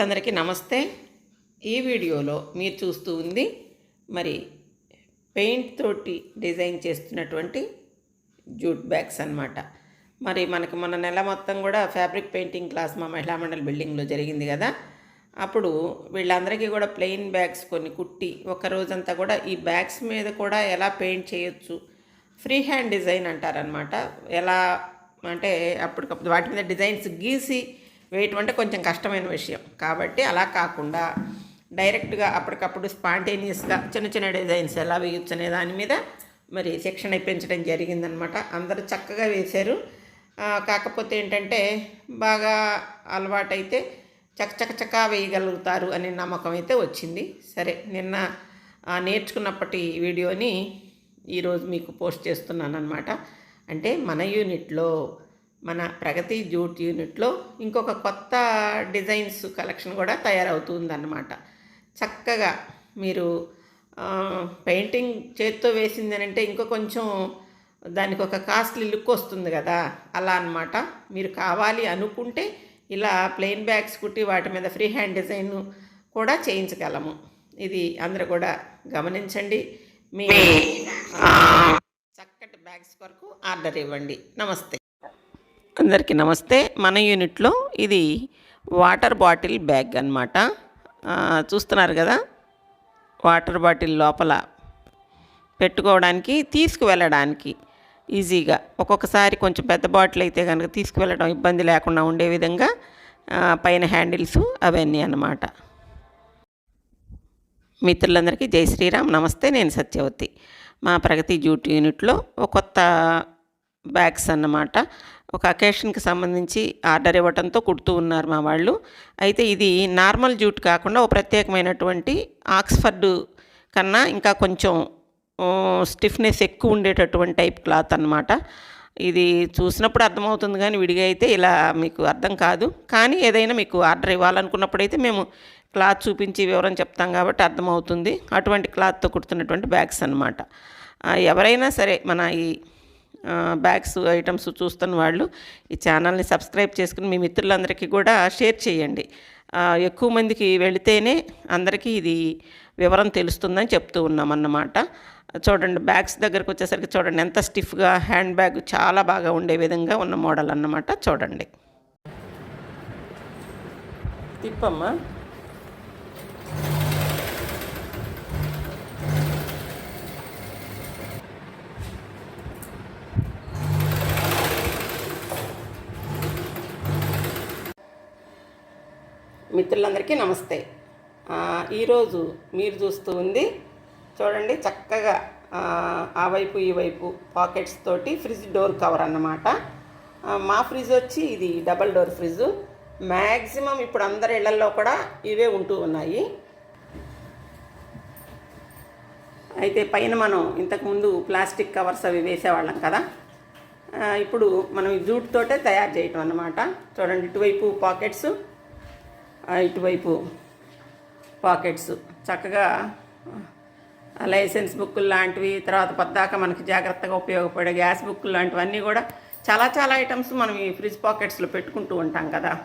మిత్రులందరికీ నమస్తే. ఈ వీడియోలో మీరు చూస్తూ ఉంది మరి పెయింట్ తోటి డిజైన్ చేస్తున్నటువంటి జూట్ బ్యాగ్స్ అన్నమాట. మరి మనకు మన నెల మొత్తం కూడా ఫ్యాబ్రిక్ పెయింటింగ్ క్లాస్ మా మహిళా మండలి బిల్డింగ్లో జరిగింది కదా. అప్పుడు వీళ్ళందరికీ కూడా ప్లెయిన్ బ్యాగ్స్ కొన్ని కుట్టి ఒక రోజంతా కూడా ఈ బ్యాగ్స్ మీద కూడా ఎలా పెయింట్ చేయొచ్చు ఫ్రీ హ్యాండ్ డిజైన్ అంటారనమాట ఎలా అంటే అప్పటికప్పుడు వాటి మీద డిజైన్స్ గీసి వేయటం అంటే కొంచెం కష్టమైన విషయం. కాబట్టి అలా కాకుండా డైరెక్ట్గా అప్పటికప్పుడు స్పాంటేనియస్గా చిన్న చిన్న డిజైన్స్ ఎలా వేయొచ్చు అనే దాని మీద మరి శిక్షణ ఇప్పించడం జరిగిందనమాట. అందరూ చక్కగా వేశారు. కాకపోతే ఏంటంటే బాగా అలవాటైతే చక వేయగలుగుతారు అనే నమ్మకం అయితే వచ్చింది. సరే నిన్న నేర్చుకున్నప్పటి వీడియోని ఈరోజు మీకు పోస్ట్ చేస్తున్నాను అనమాట అంటే మన యూనిట్లో మన ప్రగతి జూట్ యూనిట్లో ఇంకొక కొత్త డిజైన్స్ కలెక్షన్ కూడా తయారవుతుందన్నమాట. చక్కగా మీరు పెయింటింగ్ చేత్తో వేసింది అని అంటే ఇంకో కొంచెం దానికి ఒక కాస్ట్లీ లుక్ వస్తుంది కదా అలా అన్నమాట. మీరు కావాలి అనుకుంటే ఇలా ప్లెయిన్ బ్యాగ్స్ కుట్టి వాటి మీద ఫ్రీ హ్యాండ్ డిజైన్ కూడా చేయించగలము. ఇది అందరూ కూడా గమనించండి. మీ చక్కటి బ్యాగ్స్ కొరకు ఆర్డర్ ఇవ్వండి. నమస్తే. అందరికీ నమస్తే. మన యూనిట్లో ఇది వాటర్ బాటిల్ బ్యాగ్ అనమాట చూస్తున్నారు కదా? వాటర్ బాటిల్ లోపల పెట్టుకోవడానికి తీసుకువెళ్ళడానికి ఈజీగా. ఒక్కొక్కసారి కొంచెం పెద్ద బాటిల్ అయితే కనుక తీసుకువెళ్ళడం ఇబ్బంది లేకుండా ఉండే విధంగా పైన హ్యాండిల్స్ అవన్నీ అన్నమాట. మిత్రులందరికీ జై శ్రీరామ్. నమస్తే నేను సత్యవతి. మా ప్రగతి జూట్ యూనిట్లో ఒక కొత్త బ్యాగ్స్ అన్నమాట. ఒక అకేషన్కి సంబంధించి ఆర్డర్ ఇవ్వడంతో కుడుతూ ఉన్నారు మా వాళ్ళు. అయితే ఇది నార్మల్ జూట్ కాకుండా ఒక ప్రత్యేకమైనటువంటి ఆక్స్ఫర్డ్ కన్నా ఇంకా కొంచెం స్టిఫ్నెస్ ఎక్కువ ఉండేటటువంటి టైప్ క్లాత్ అన్నమాట. ఇది చూసినప్పుడు అర్థమవుతుంది కానీ విడిగా అయితే ఇలా మీకు అర్థం కాదు. కానీ ఏదైనా మీకు ఆర్డర్ ఇవ్వాలనుకున్నప్పుడైతే మేము క్లాత్ చూపించి వివరం చెప్తాం కాబట్టి అర్థమవుతుంది. అటువంటి క్లాత్తో కుడుతున్నటువంటి బ్యాగ్స్ అన్నమాట. ఎవరైనా సరే మన ఈ బ్యాగ్స్ ఐటమ్స్ చూస్తున్న వాళ్ళు ఈ ఛానల్ని సబ్స్క్రైబ్ చేసుకుని మీ మిత్రులందరికీ కూడా షేర్ చేయండి. ఎక్కువ మందికి వెళితేనే అందరికీ ఇది వివరం తెలుస్తుందని చెప్తూ ఉన్నాం అన్నమాట చూడండి బ్యాగ్స్ దగ్గరకు వచ్చేసరికి చూడండి ఎంత స్టిఫ్గా హ్యాండ్ బ్యాగ్ చాలా బాగా ఉండే విధంగా ఉన్న మోడల్ అన్నమాట. చూడండి. తిప్పమ్మా. మిత్రులందరికీ నమస్తే. ఈరోజు మీరు చూస్తూ ఉంది చూడండి చక్కగా ఆ, వైపు ఈ వైపు పాకెట్స్ తోటి ఫ్రిడ్జ్ డోర్ కవర్ అన్నమాట. మా ఫ్రిడ్జ్ వచ్చి ఇది డబల్ డోర్ ఫ్రిడ్జ్ మ్యాక్సిమం ఇప్పుడు అందరి ఇళ్ళలో కూడా ఇవే ఉంటూ ఉన్నాయి. అయితే పైన మనం ఇంతకుముందు ప్లాస్టిక్ కవర్స్ అవి వేసేవాళ్ళం కదా. ఇప్పుడు మనం జూట్ తోటే తయారు చేయటం అన్నమాట. చూడండి ఇటువైపు పాకెట్స్ ఇటువైపు పాకెట్స్. చక్కగా లైసెన్స్ బుక్కులు లాంటివి తర్వాత పద్దాక మనకి జాగ్రత్తగా ఉపయోగపడే గ్యాస్ బుక్కులు లాంటివన్నీ కూడా చాలా చాలా ఐటమ్స్ మనం ఈ ఫ్రిడ్జ్ పాకెట్స్లో పెట్టుకుంటూ ఉంటాం కదా.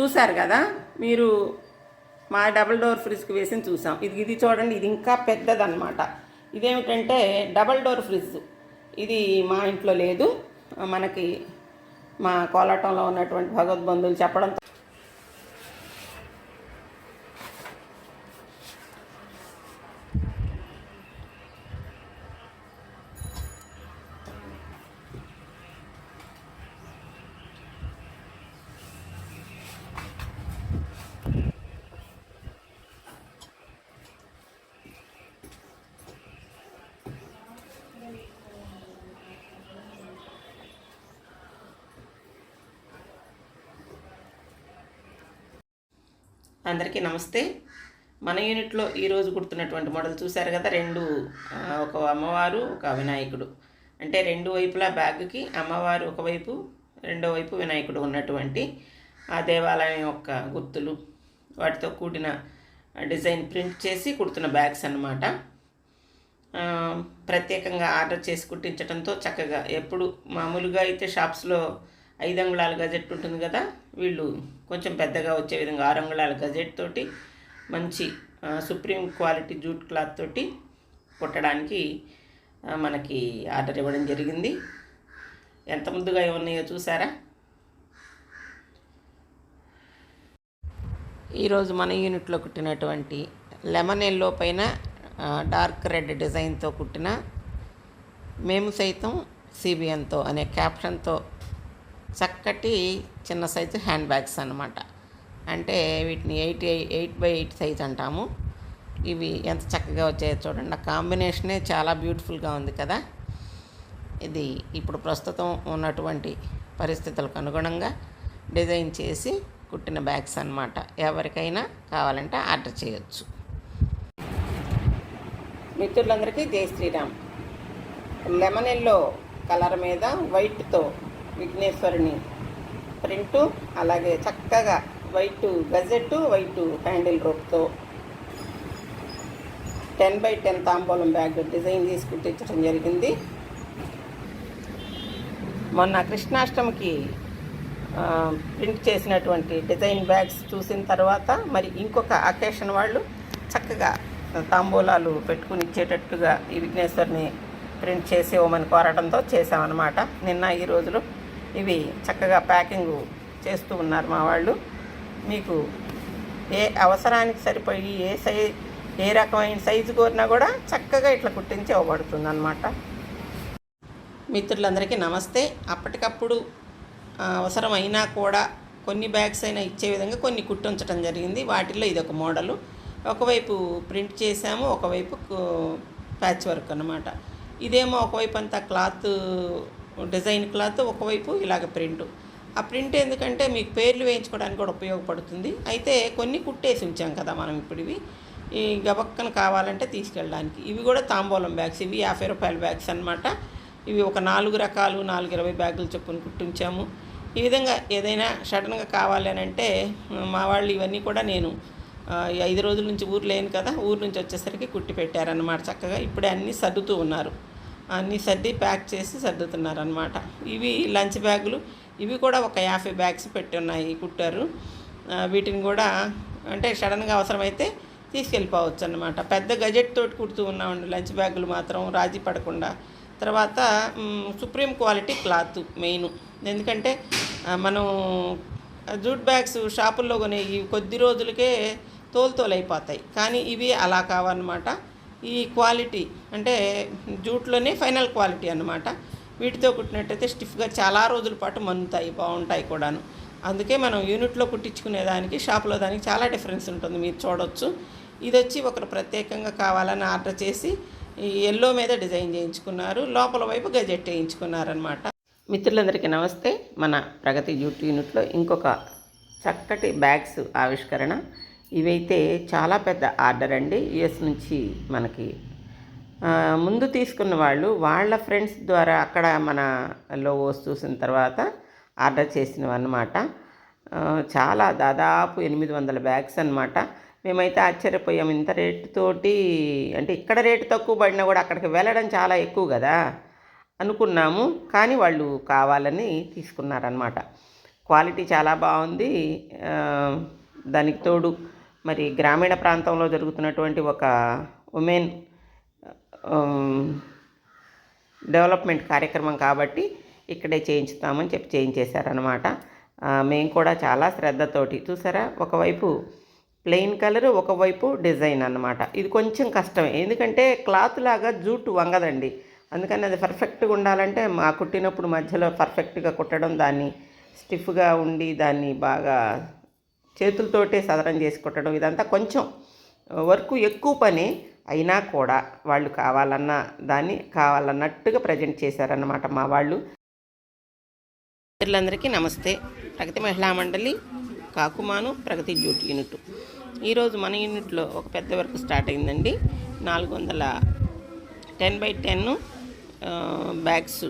చూశారు కదా? మీరు మా డబుల్ డోర్ ఫ్రిడ్జ్కి వేసి చూసాం. ఇది ఇది చూడండి ఇది ఇంకా పెద్దదన్నమాట. ఇదేమిటంటే డబల్ డోర్ ఫ్రిడ్జ్. ఇది మా ఇంట్లో లేదు. మనకి మా కోలాటంలో ఉన్నటువంటి భగవద్బంధువులు చెప్పడంతో అందరికీ నమస్తే. మన యూనిట్లో ఈరోజు కుడుతున్నటువంటి మోడల్ చూశారు కదా రెండు ఒక అమ్మవారు ఒక వినాయకుడు. అంటే రెండు వైపులా బ్యాగ్కి అమ్మవారు ఒకవైపు రెండో వైపు వినాయకుడు ఉన్నటువంటి ఆ దేవాలయం యొక్క గుర్తులు. వాటితో కూడిన డిజైన్ ప్రింట్ చేసి కుడుతున్న బ్యాగ్స్ అన్నమాట. ప్రత్యేకంగా ఆర్డర్ చేసి కుట్టించడంతో చక్కగా ఎప్పుడు మామూలుగా అయితే షాప్స్లో ఐదు అంగుళాల గజెట్ ఉంటుంది కదా వీళ్ళు కొంచెం పెద్దగా వచ్చే విధంగా ఆరు అంగుళాల గజెట్ తోటి మంచి సుప్రీం క్వాలిటీ జూట్ క్లాత్ తోటి కుట్టడానికి మనకి ఆర్డర్ ఇవ్వడం జరిగింది. ఎంత ముద్దుగా ఉన్నాయో చూసారా? ఈరోజు మన యూనిట్లో కుట్టినటువంటి లెమన్ ఎల్లో పైన డార్క్ రెడ్ డిజైన్తో కుట్టిన మేము సైతం సిబిఎన్తో అనే క్యాప్షన్తో చక్కటి చిన్న సైజు హ్యాండ్ బ్యాగ్స్ అనమాట అంటే వీటిని eight eight by eight size అంటాము. ఇవి ఎంత చక్కగా వచ్చాయో చూడండి. ఆ కాంబినేషనే చాలా బ్యూటిఫుల్గా ఉంది కదా. ఇది ఇప్పుడు ప్రస్తుతం ఉన్నటువంటి పరిస్థితులకు అనుగుణంగా డిజైన్ చేసి కుట్టిన బ్యాగ్స్ అన్నమాట. ఎవరికైనా కావాలంటే ఆర్డర్ చేయొచ్చు. మిత్రులందరికీ జై శ్రీరామ్. లెమన్ ఎల్లో కలర్ మీద వైట్తో విఘ్నేశ్వరుని ప్రింటు అలాగే చక్కగా వైట్ గజెట్ వైట్ హ్యాండిల్ రోప్తో టెన్ బై టెన్ తాంబూలం బ్యాగ్ డిజైన్ చేసి కుట్టించడం జరిగింది. మొన్న కృష్ణాష్టమికి ప్రింట్ చేసినటువంటి డిజైన్ బ్యాగ్స్ చూసిన తర్వాత మరి ఇంకొక అకేషన్ వాళ్ళు చక్కగా తాంబూలాలు పెట్టుకుని ఇచ్చేటట్టుగా ఈ విఘ్నేశ్వరిని ప్రింట్ చేసి ఇవ్వమని కోరడంతో చేసామన్నమాట నిన్న ఈ రోజులో ఇవి చక్కగా ప్యాకింగ్ చేస్తూ ఉన్నారు మా వాళ్ళు. మీకు ఏ అవసరానికి సరిపోయి ఏ సై ఏ రకమైన సైజు కోరినా కూడా చక్కగా ఇట్లా కుట్టించి ఇవ్వబడుతుంది అనమాట మిత్రులందరికీ నమస్తే. అప్పటికప్పుడు అవసరమైనా కూడా కొన్ని బ్యాగ్స్ అయినా ఇచ్చే విధంగా కొన్ని కుట్టించడం జరిగింది. వాటిల్లో ఇది ఒక మోడలు. ఒకవైపు ప్రింట్ చేసాము ఒకవైపు ప్యాచ్ వర్క్ అనమాట ఇదేమో ఒకవైపు అంతా క్లాత్ డిజైన్ క్లాత్ ఒకవైపు ఇలాగ ప్రింట్. ఆ ప్రింట్ ఎందుకంటే మీకు పేర్లు వేయించుకోవడానికి కూడా ఉపయోగపడుతుంది. అయితే కొన్ని కుట్టేసి ఉంచాం కదా మనం ఇప్పుడు ఇవి. ఈ గబక్కన కావాలంటే తీసుకెళ్ళడానికి. ఇవి కూడా తాంబూలం బ్యాగ్స్. ఇవి యాభై రూపాయల బ్యాగ్స్ అన్నమాట. ఇవి ఒక నాలుగు రకాలు నాలుగు ఇరవై బ్యాగులు చొప్పున కుట్టించాము. ఈ విధంగా ఏదైనా సడన్గా కావాలి అని అంటే మా వాళ్ళు ఇవన్నీ కూడా నేను ఐదు రోజుల నుంచి ఊరు లేను కదా ఊరు నుంచి వచ్చేసరికి కుట్టి పెట్టారన్నమాట చక్కగా. ఇప్పుడే అన్నీ సర్దుతూ ఉన్నారు. అన్నీ సర్ది ప్యాక్ చేసి సర్దుతున్నారు అనమాట ఇవి లంచ్ బ్యాగులు. ఇవి కూడా ఒక యాభై బ్యాగ్స్ పెట్టి ఉన్నాయి కుట్టారు. వీటిని కూడా అంటే సడన్గా అవసరమైతే తీసుకెళ్ళిపోవచ్చు అన్నమాట పెద్ద గజెట్ తోటి కుడుతూ ఉన్నామండి లంచ్ బ్యాగులు మాత్రం రాజీ పడకుండా. తర్వాత సుప్రీం క్వాలిటీ క్లాత్ మెయిన్. ఎందుకంటే మనం జూట్ బ్యాగ్స్ షాపుల్లో కొనే కొద్ది రోజులకే తోలు కానీ ఇవి అలా కావన్నమాట. ఈ క్వాలిటీ అంటే జూట్లోనే ఫైనల్ క్వాలిటీ అనమాట వీటితో కుట్టినట్టయితే స్టిఫ్గా చాలా రోజుల పాటు మన్నుతాయి బాగుంటాయి కూడాను. అందుకే మనం యూనిట్లో కుట్టించుకునే దానికి షాప్లో దానికి చాలా డిఫరెన్స్ ఉంటుంది మీరు చూడొచ్చు. ఇది వచ్చి ఒకరు ప్రత్యేకంగా కావాలని ఆర్డర్ చేసి ఈ ఎల్లో మీద డిజైన్ చేయించుకున్నారు. లోపల వైపు గజెట్ వేయించుకున్నారనమాట మిత్రులందరికీ నమస్తే. మన ప్రగతి జూట్ యూనిట్లో ఇంకొక చక్కటి బ్యాగ్స్ ఆవిష్కరణ ఇవైతే చాలా పెద్ద ఆర్డర్ అండి యుఎస్ నుంచి మనకి. ముందు తీసుకున్న వాళ్ళు వాళ్ళ ఫ్రెండ్స్ ద్వారా అక్కడ మన లోగోస్ చూసిన తర్వాత ఆర్డర్ చేసినవి అన్నమాట చాలా దాదాపు ఎనిమిది వందల బ్యాగ్స్ అన్నమాట. మేమైతే ఆశ్చర్యపోయాం ఇంత రేటుతోటి అంటే ఇక్కడ రేటు తక్కువ పడినా కూడా అక్కడికి వెళ్ళడం చాలా ఎక్కువ కదా అనుకున్నాము. కానీ వాళ్ళు కావాలని తీసుకున్నారనమాట క్వాలిటీ చాలా బాగుంది. దానికి తోడు మరి గ్రామీణ ప్రాంతంలో జరుగుతున్నటువంటి ఒక ఉమెన్ డెవలప్మెంట్ కార్యక్రమం కాబట్టి ఇక్కడే చేయించుతామని చెప్పి చేయించేశారనమాట మేము కూడా చాలా శ్రద్ధతోటి చూసారా? ఒకవైపు ప్లెయిన్ కలర్ ఒకవైపు డిజైన్ అన్నమాట. ఇది కొంచెం కష్టమే. ఎందుకంటే క్లాత్ లాగా జూట్ వంగదండి. అందుకని అది పర్ఫెక్ట్గా ఉండాలంటే మా కుట్టినప్పుడు మధ్యలో పర్ఫెక్ట్గా కుట్టడం దాన్ని స్టిఫ్గా ఉండి దాన్ని బాగా చేతులతోటే సదరం చేసి ఇదంతా కొంచెం వర్క్ ఎక్కువ పని అయినా కూడా వాళ్ళు కావాలన్న దాన్ని కావాలన్నట్టుగా ప్రజెంట్ చేశారన్నమాట మా వాళ్ళు. మిత్రులందరికీ నమస్తే. ప్రగతి మహిళా మండలి కాకుమాను ప్రగతి డ్యూటీ యూనిట్. ఈరోజు మన యూనిట్లో ఒక పెద్ద వర్క్ స్టార్ట్ అయిందండి. నాలుగు వందల టెన్ బై టెన్ బ్యాగ్స్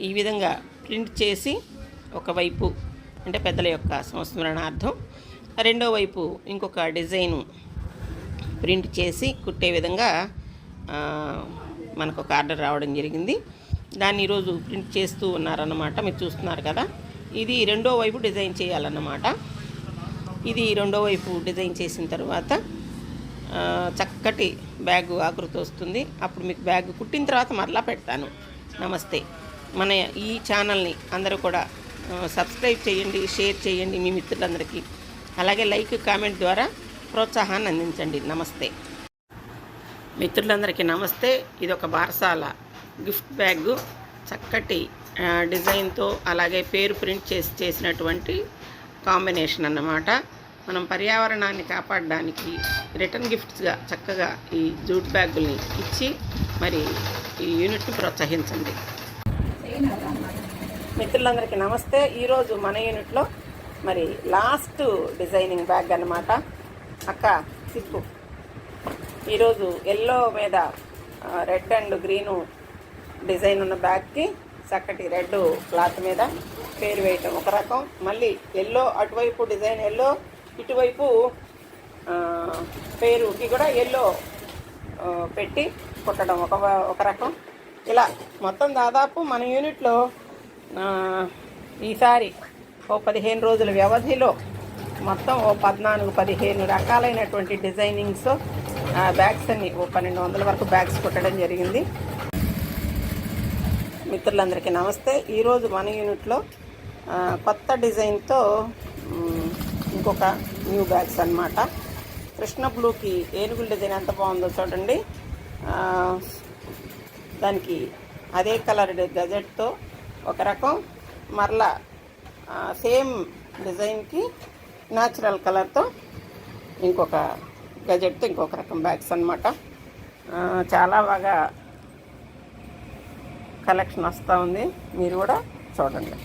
ఈ విధంగా ప్రింట్ చేసి ఒకవైపు అంటే పెద్దల యొక్క సంస్మరణార్థం రెండో వైపు ఇంకొక డిజైను ప్రింట్ చేసి కుట్టే విధంగా మనకు ఒక ఆర్డర్ రావడం జరిగింది. దాన్ని ఈరోజు ప్రింట్ చేస్తూ ఉన్నారన్నమాట. మీరు చూస్తున్నారు కదా. ఇది రెండో వైపు డిజైన్ చేయాలన్నమాట. ఇది రెండో వైపు డిజైన్ చేసిన తర్వాత చక్కటి బ్యాగ్ ఆకృతి వస్తుంది. అప్పుడు మీకు బ్యాగ్ కుట్టిన తర్వాత మరలా పెడతాను. నమస్తే. మన ఈ ఛానల్ని అందరూ కూడా సబ్స్క్రైబ్ చేయండి షేర్ చేయండి మీ మిత్రులందరికీ. అలాగే లైక్ కామెంట్ ద్వారా ప్రోత్సాహాన్ని అందించండి. నమస్తే. మిత్రులందరికీ నమస్తే. ఇది ఒక బారసాల గిఫ్ట్ బ్యాగ్. చక్కటి డిజైన్తో అలాగే పేరు ప్రింట్ చేసి చేసినటువంటి కాంబినేషన్ అన్నమాట. మనం పర్యావరణాన్ని కాపాడడానికి రిటర్న్ గిఫ్ట్స్గా చక్కగా ఈ జూట్ బ్యాగుల్ని ఇచ్చి మరి ఈ యూనిట్ని ప్రోత్సహించండి. మిత్రులందరికీ నమస్తే. ఈరోజు మన యూనిట్లో మరి లాస్ట్ డిజైనింగ్ బ్యాగ్ అన్నమాట. అక్క సిప్పు. ఈరోజు ఎల్లో మీద రెడ్ అండ్ గ్రీను డిజైన్ ఉన్న బ్యాగ్కి చక్కటి రెడ్ క్లాత్ మీద పేరు వేయటం ఒక రకం. మళ్ళీ ఎల్లో అటువైపు డిజైన్ ఎల్లో ఇటువైపు పేరుకి కూడా ఎల్లో పెట్టి కుట్టడం ఒక ఒక రకం. ఇలా మొత్తం దాదాపు మన యూనిట్లో ఈసారి ఓ పదిహేను రోజుల వ్యవధిలో మొత్తం ఓ పద్నాలుగు పదిహేను రకాలైనటువంటి డిజైనింగ్స్ బ్యాగ్స్ అన్ని ఓ పన్నెండు వందల వరకు బ్యాగ్స్ కుట్టడం జరిగింది. మిత్రులందరికీ నమస్తే. ఈరోజు మన యూనిట్లో కొత్త డిజైన్తో ఇంకొక న్యూ బ్యాగ్స్ అన్నమాట. కృష్ణ బ్లూకి ఏనుగుల డిజైన్ ఎంత బాగుందో చూడండి. దానికి అదే కలర్ గజెట్తో ఒక రకం మరలా సేమ్ డిజైన్కి న్యాచురల్ కలర్తో ఇంకొక గజెట్తో ఇంకొక రకం బ్యాగ్స్ అనమాట చాలా బాగా కలెక్షన్ వస్తూ ఉంది. మీరు కూడా చూడండి.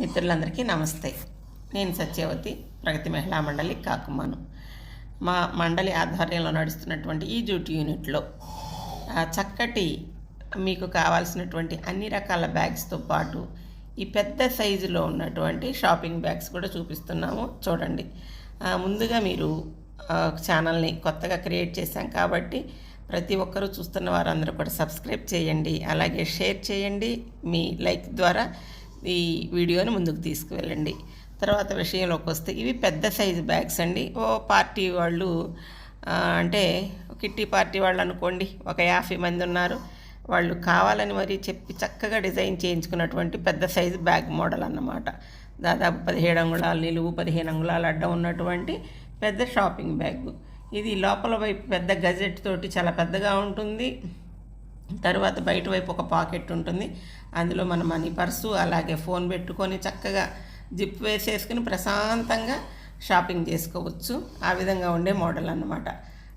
మిత్రులందరికీ నమస్తే. నేను సత్యవతి ప్రగతి మహిళా మండలి కాకుమాను. మా మండలి ఆధ్వర్యంలో నడుస్తున్నటువంటి ఈ జూట్ యూనిట్లో చక్కటి మీకు కావాల్సినటువంటి అన్ని రకాల బ్యాగ్స్తో పాటు ఈ పెద్ద సైజులో ఉన్నటువంటి షాపింగ్ బ్యాగ్స్ కూడా చూపిస్తున్నాము. చూడండి. ముందుగా మీరు ఛానల్ని కొత్తగా క్రియేట్ చేశాం కాబట్టి ప్రతి ఒక్కరూ చూస్తున్న వారందరూ కూడా సబ్స్క్రైబ్ చేయండి. అలాగే షేర్ చేయండి. మీ లైక్ ద్వారా ఈ వీడియోని ముందుకు తీసుకువెళ్ళండి. తర్వాత విషయంలోకి వస్తే ఇవి పెద్ద సైజు బ్యాగ్స్ అండి. ఓ పార్టీ వాళ్ళు అంటే కిట్టి పార్టీ వాళ్ళు అనుకోండి ఒక యాభై మంది ఉన్నారు. వాళ్ళు కావాలని మరి చెప్పి చక్కగా డిజైన్ చేయించుకున్నటువంటి పెద్ద సైజు బ్యాగ్ మోడల్ అన్నమాట. దాదాపు పదిహేడు అంగుళాలు నిలువు పదిహేను అంగుళాలు అడ్డం ఉన్నటువంటి పెద్ద షాపింగ్ బ్యాగ్. ఇది లోపల వైపు పెద్ద గజెట్ తోటి చాలా పెద్దగా ఉంటుంది. తర్వాత బయట వైపు ఒక పాకెట్ ఉంటుంది. అందులో మన మనీ పర్సు అలాగే ఫోన్ పెట్టుకొని చక్కగా జిప్ వేసేసుకుని ప్రశాంతంగా షాపింగ్ చేసుకోవచ్చు. ఆ విధంగా ఉండే మోడల్ అన్నమాట.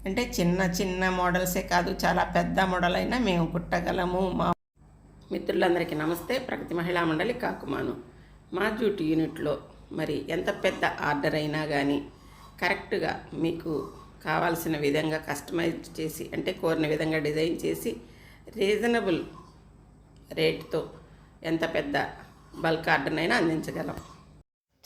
అంటే చిన్న చిన్న మోడల్సే కాదు చాలా పెద్ద మోడల్ అయినా మేము కుట్టగలము మా మిత్రులందరికీ నమస్తే. ప్రగతి మహిళా మండలి కాకుమాను. మా డ్యూటీ యూనిట్లో మరి ఎంత పెద్ద ఆర్డర్ అయినా కానీ కరెక్ట్గా మీకు కావాల్సిన విధంగా కస్టమైజ్ చేసి అంటే కోరిన విధంగా డిజైన్ చేసి రీజనబుల్ రేట్తో ఎంత పెద్ద బల్క్ ఆర్డర్నైనా అందించగలం.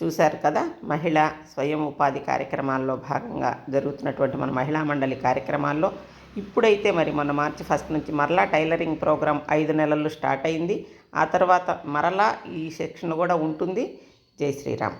చూశారు కదా మహిళా స్వయం ఉపాధి కార్యక్రమాల్లో భాగంగా జరుగుతున్నటువంటి మన మహిళా మండలి కార్యక్రమాల్లో. ఇప్పుడైతే మరి మన మార్చి ఫస్ట్ నుంచి మరలా టైలరింగ్ ప్రోగ్రాం ఐదు నెలలు స్టార్ట్ అయింది. ఆ తర్వాత మరలా ఈ సెక్షన్ కూడా ఉంటుంది. జై శ్రీరామ్.